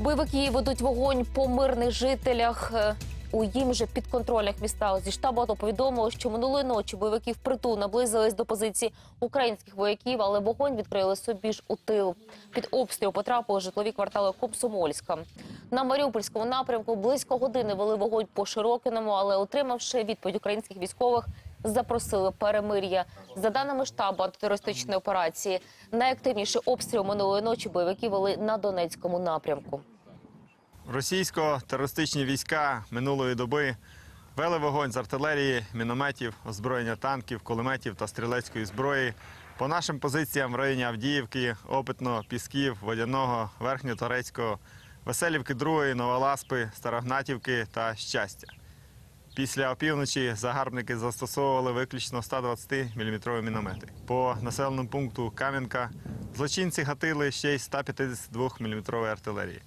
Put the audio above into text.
Бойовики ведуть вогонь по мирних жителях. е, У їм же підконтрольних містах зі штабу АТО повідомили, що минулої ночі бойовики впритул наблизились до позиції українських вояків, але вогонь відкрили собі ж у тил. Під обстріл потрапили житлові квартали Комсомольська. На Маріупольському напрямку близько години вели вогонь по Широкиному, але отримавши відповідь українських військових, запросили перемир'я. За даними штабу антитерористичної операції, найактивніший обстріл минулої ночі бойовики вели на Донецькому напрямку. Російсько-терористичні війська минулої доби вели вогонь з артилерії, мінометів, озброєння танків, кулеметів та стрілецької зброї по нашим позиціям в районі Авдіївки, Опитно, Пісків, Водяного, Верхньоторецького, Веселівки 2, Новоласпи, Старогнатівки та Щастя. Після опівночі загарбники застосовували виключно 120-мм міномети. По населеному пункту Кам'янка злочинці гатили ще й 152-мм артилерії.